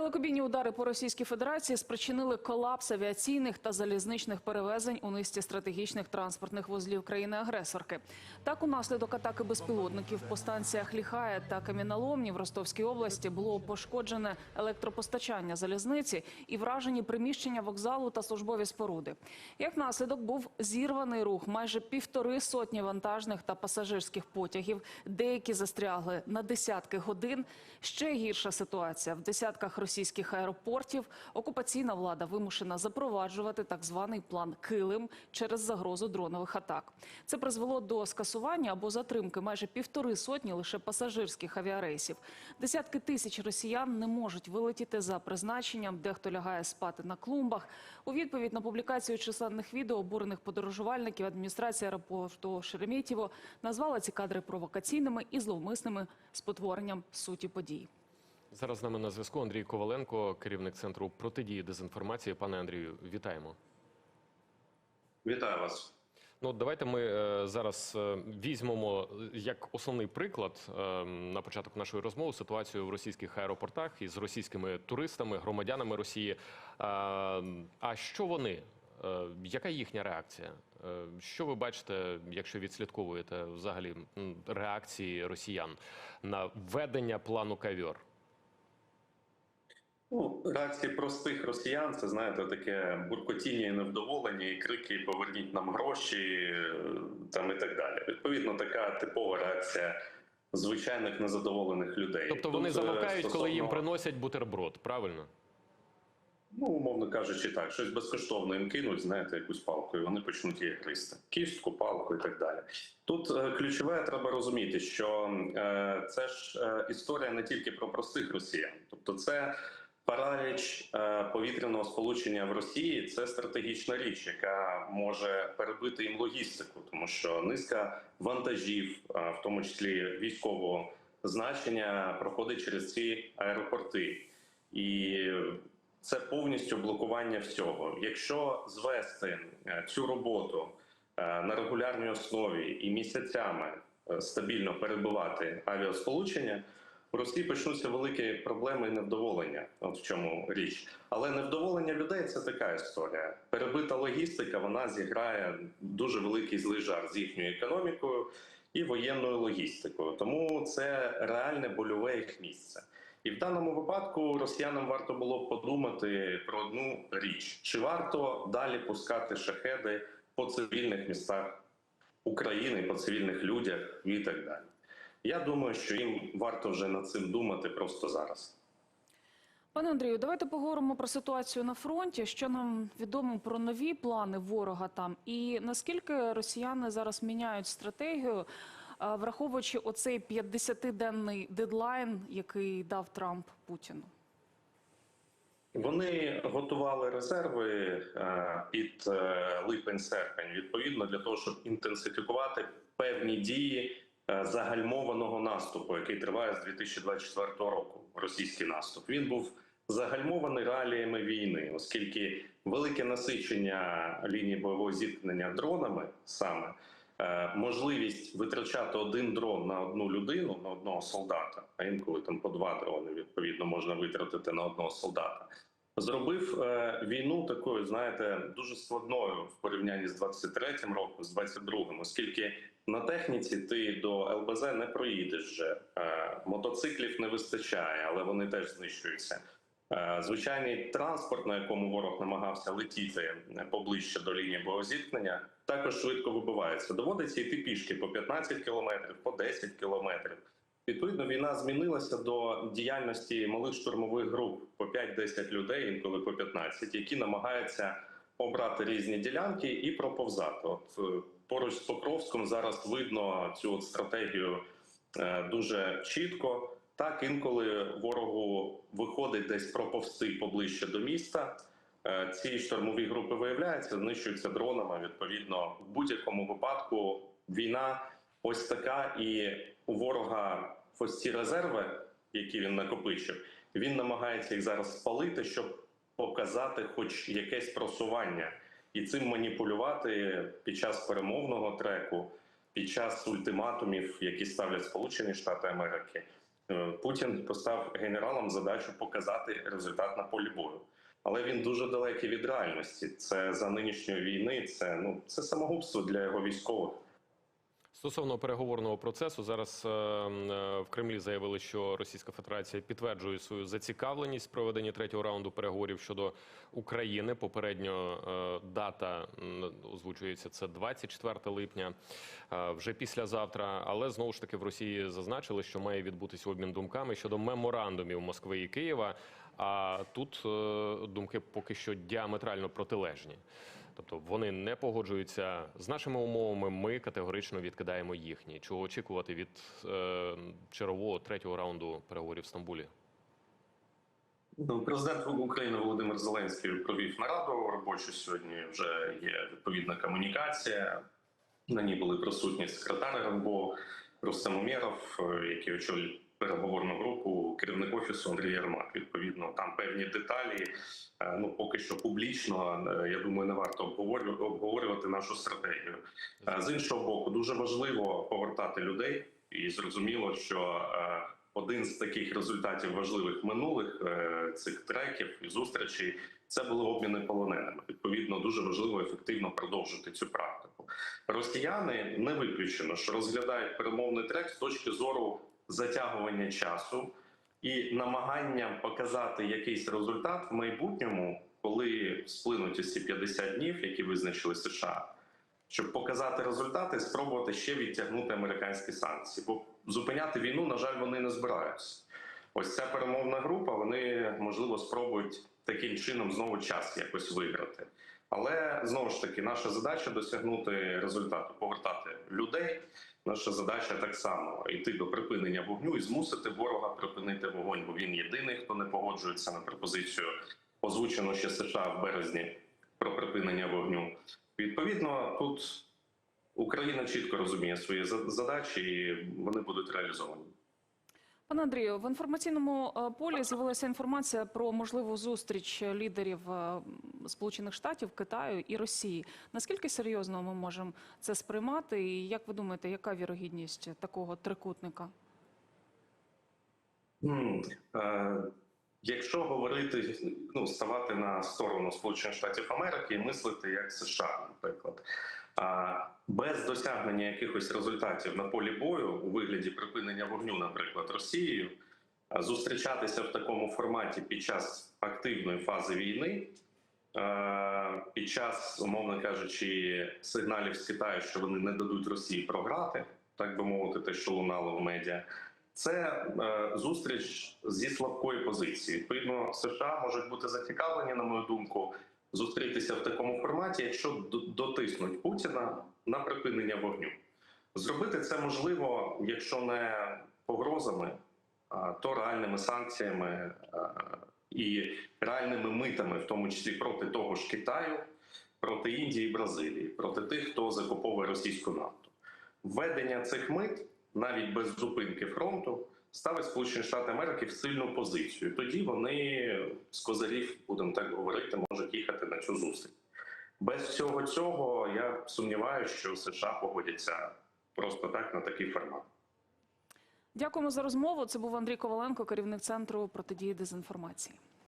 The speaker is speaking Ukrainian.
Далекобійні удари по Російській Федерації спричинили колапс авіаційних та залізничних перевезень у низці стратегічних транспортних вузлів країни-агресорки. Так, унаслідок атаки безпілотників по станціях Ліхая та Кам'яноломні в Ростовській області було пошкоджене електропостачання залізниці і вражені приміщення вокзалу та службові споруди. Як наслідок був зірваний рух майже півтори сотні вантажних та пасажирських потягів. Деякі застрягли на десятки годин. Ще гірша ситуація в десятках російських аеропортів. Окупаційна влада вимушена запроваджувати так званий план Килим через загрозу дронових атак. Це призвело до скасування або затримки майже півтори сотні лише пасажирських авіарейсів. Десятки тисяч росіян не можуть вилетіти за призначенням. Дехто лягає спати на клумбах. У відповідь на публікацію численних відео обурених подорожувальників адміністрація аеропорту Шереметьєво назвала ці кадри провокаційними і зловмисними спотворенням суті подій. Зараз з нами на зв'язку Андрій Коваленко, керівник центру протидії дезінформації. Пане Андрію, вітаємо. Вітаю вас. Ну, давайте ми е, зараз е, візьмемо як основний приклад е, на початок нашої розмови ситуацію в російських аеропортах із російськими туристами, громадянами Росії. Е, а що вони? Е, яка їхня реакція? Е, що ви бачите, якщо відслідковуєте взагалі реакції росіян на введення плану кавьор? Ну, реакції простих росіян це знаєте таке буркотіння і невдоволення, і крики Поверніть нам гроші е, там і так далі. Відповідно, така типова реакція звичайних незадоволених людей. Тобто вони Тут, е, замовкають, коли їм приносять бутерброд, правильно? Ну, умовно кажучи, так, щось безкоштовно їм кинуть, знаєте, якусь палку, і вони почнуть її гристи. Кістку, палку і так далі. Тут е, ключове треба розуміти, що е, це ж е, історія не тільки про простих росіян, тобто це. Параліч е, повітряного сполучення в Росії це стратегічна річ, яка може перебити їм логістику, тому що низка вантажів, е, в тому числі військового значення, проходить через ці аеропорти, і це повністю блокування всього. Якщо звести е, цю роботу на регулярній основі і місяцями стабільно перебивати авіасполучення, у Росії почнуться великі проблеми і невдоволення. От в чому річ. Але невдоволення людей це така історія. Перебита логістика вона зіграє дуже великий злий жарт з їхньою економікою і воєнною логістикою. Тому це реальне больове їх місце. І в даному випадку росіянам варто було подумати про одну річ: чи варто далі пускати шахеди по цивільних містах України, по цивільних людях і так далі. Я думаю, що їм варто вже над цим думати просто зараз. Пане Андрію, давайте поговоримо про ситуацію на фронті. Що нам відомо про нові плани ворога там, і наскільки росіяни зараз міняють стратегію, враховуючи оцей 50-денний дедлайн, який дав Трамп Путіну? Вони готували резерви е, під е, липень-серпень, відповідно для того, щоб інтенсифікувати певні дії е, загальмованого наступу, який триває з 2024 року. Російський наступ він був загальмований реаліями війни, оскільки велике насичення лінії бойового зіткнення дронами саме. е, Можливість витрачати один дрон на одну людину, на одного солдата, а інколи там по два дрони відповідно можна витратити на одного солдата. Зробив е, війну такою, знаєте, дуже складною в порівнянні з 23-м роком, з 22-м, оскільки на техніці ти до ЛБЗ не проїдеш вже. Е, мотоциклів не вистачає, але вони теж знищуються. Е, Звичайний транспорт, на якому ворог намагався летіти поближче до лінії боєзіткнення, також швидко вибивається. Доводиться йти пішки по 15 кілометрів, по 10 кілометрів. Відповідно, війна змінилася до діяльності малих штурмових груп по 5-10 людей, інколи по 15, які намагаються обрати різні ділянки і проповзати. От е, поруч з Покровськом зараз видно цю от стратегію е, дуже чітко. Так, інколи ворогу виходить десь проповсти поближче до міста. Е, Ці штурмові групи виявляються, знищуються дронами. Відповідно, в будь-якому випадку війна ось така, і у ворога ось ці резерви, які він накопичив, він намагається їх зараз спалити, щоб показати хоч якесь просування, і цим маніпулювати під час перемовного треку, під час ультиматумів, які ставлять Сполучені Штати Америки. Е, Путін постав генералам задачу показати результат на полі бою. Але він дуже далекий від реальності. Це за нинішньої війни, це ну це самогубство для його військових. Стосовно переговорного процесу, зараз е, е, в Кремлі заявили, що Російська Федерація підтверджує свою зацікавленість в проведенні третього раунду переговорів щодо України. Попередньо е, дата озвучується це 24 липня, вже післязавтра. Але знову ж таки в Росії зазначили, що має відбутися обмін думками щодо меморандумів Москви і Києва. А тут думки поки що діаметрально протилежні. Тобто вони не погоджуються з нашими умовами. Ми категорично відкидаємо їхні. Чого очікувати від е, чергового третього раунду переговорів в Стамбулі? Ну, президент України Володимир Зеленський провів нараду робочу сьогодні. Вже є відповідна комунікація. На ній були присутні секретар РНБО Рустем Умєров, е, який очолює переговорну групу, керівник офісу Андрій Єрмак. Відповідно, там певні деталі. е, Ну поки що публічно, е, я думаю, не варто обговорю- обговорювати нашу стратегію. Е, З іншого боку, дуже важливо повертати людей, і зрозуміло, що один з таких результатів важливих минулих цих треків і зустрічей це були обміни полоненими. Відповідно, дуже важливо ефективно продовжити цю практику. Росіяни не виключено, що розглядають перемовний трек з точки зору затягування часу і намагання показати якийсь результат в майбутньому, коли сплинуть ці 50 днів, які визначили США щоб показати результати, спробувати ще відтягнути американські санкції. Бо зупиняти війну, на жаль, вони не збираються. Ось ця перемовна група. Вони можливо спробують таким чином знову час якось виграти. Але знову ж таки, наша задача досягнути результату, повертати людей. Наша задача так само йти до припинення вогню і змусити ворога припинити вогонь, бо він єдиний, хто не погоджується на пропозицію, озвучену ще США в березні про припинення вогню. Відповідно, тут Україна чітко розуміє свої задачі, і вони будуть реалізовані. Пане Андрію, в інформаційному е, полі з'явилася інформація про можливу зустріч лідерів е, Сполучених Штатів, Китаю і Росії. Наскільки серйозно ми можемо це сприймати? І як ви думаєте, яка вірогідність такого трикутника? М, е, Якщо говорити, ну ставати на сторону Сполучених Штатів Америки і мислити як США, наприклад, без досягнення якихось результатів на полі бою у вигляді припинення вогню, наприклад, Росією, зустрічатися в такому форматі під час активної фази війни, під час, умовно кажучи, сигналів з Китаю, що вони не дадуть Росії програти, так би мовити, те, що лунало в медіа. Це е, зустріч зі слабкої позиції. Відповідно, США можуть бути зацікавлені, на мою думку, зустрітися в такому форматі, якщо дотиснуть Путіна на припинення вогню. Зробити це можливо, якщо не погрозами, то реальними санкціями і реальними митами, в тому числі проти того ж Китаю, проти Індії і Бразилії, проти тих, хто закуповує російську нафту. Введення цих мит навіть без зупинки фронту ставить Сполучені Штати Америки в сильну позицію. Тоді вони з козарів, будемо так говорити, можуть їхати на цю зустріч. Без всього цього я сумніваюся, що США погодяться просто так на такий формат. Дякуємо за розмову. Це був Андрій Коваленко, керівник центру протидії дезінформації.